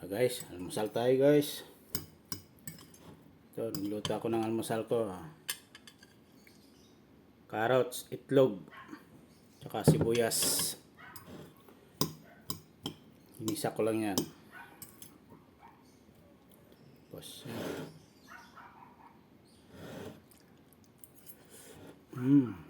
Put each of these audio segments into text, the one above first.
Ah, guys, almusal tayo guys. Ito, nagluto ako ng almusal ko. ah. Carrots, itlog, tsaka sibuyas. Inisa ko lang yan. Tapos, mm.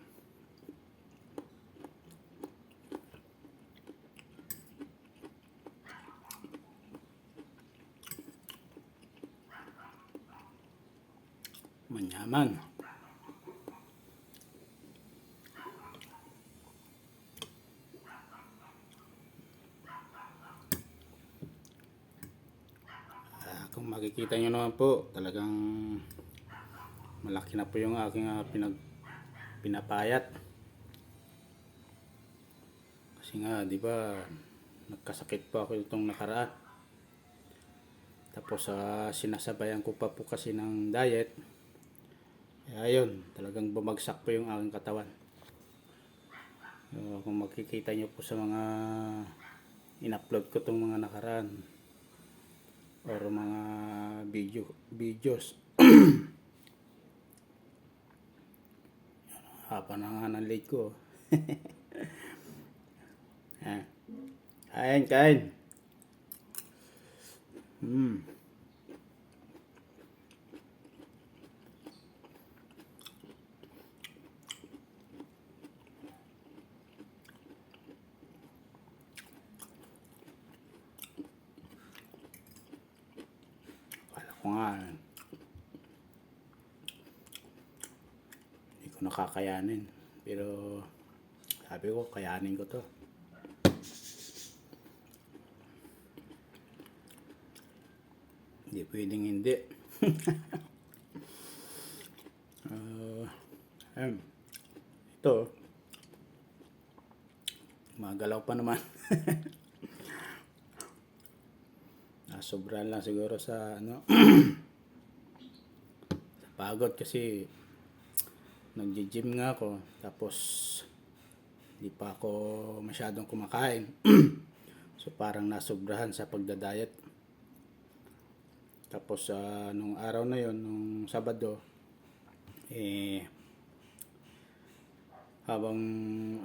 Manyaman. Ah, kung makikita nyo naman po, talagang malaki na po yung aking ah, pinag pinapayat. Kasi nga, di ba, nagkasakit po ako itong nakaraan. Tapos sa sinasabayan ko pa po kasi ng diet. Kaya yun, talagang bumagsak po yung aking katawan. So, kung makikita nyo po sa mga in-upload ko itong mga nakaraan or mga video videos haba na nga ng leg ko ah. kain kain Hmm. Ko nga, hindi ko nakakayanin. Pero, sabi ko, kayanin ko to. Hindi pwedeng hindi. Ah, ayun. ito, magalaw pa naman. Nasobrahan lang siguro sa ano pagod kasi nagji-gym nga ako tapos hindi pa ako masyadong kumakain. so parang nasobrahan sa pagda-diet. Tapos sa nung araw na yon nung Sabado eh habang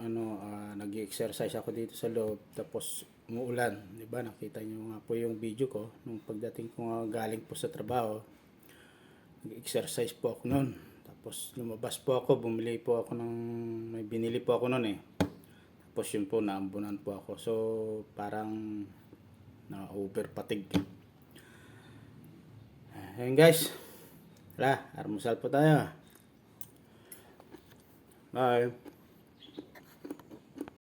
ano ah, nag-exercise ako dito sa loob tapos umuulan, 'di ba? Nakita niyo nga po yung video ko nung pagdating ko nga galing po sa trabaho. Nag-exercise po ako noon. Tapos lumabas po ako, bumili po ako ng may binili po ako noon eh. Tapos yun po naambunan po ako. So parang na over fatigue. Ayun guys. Tara, almusal po tayo. Bye.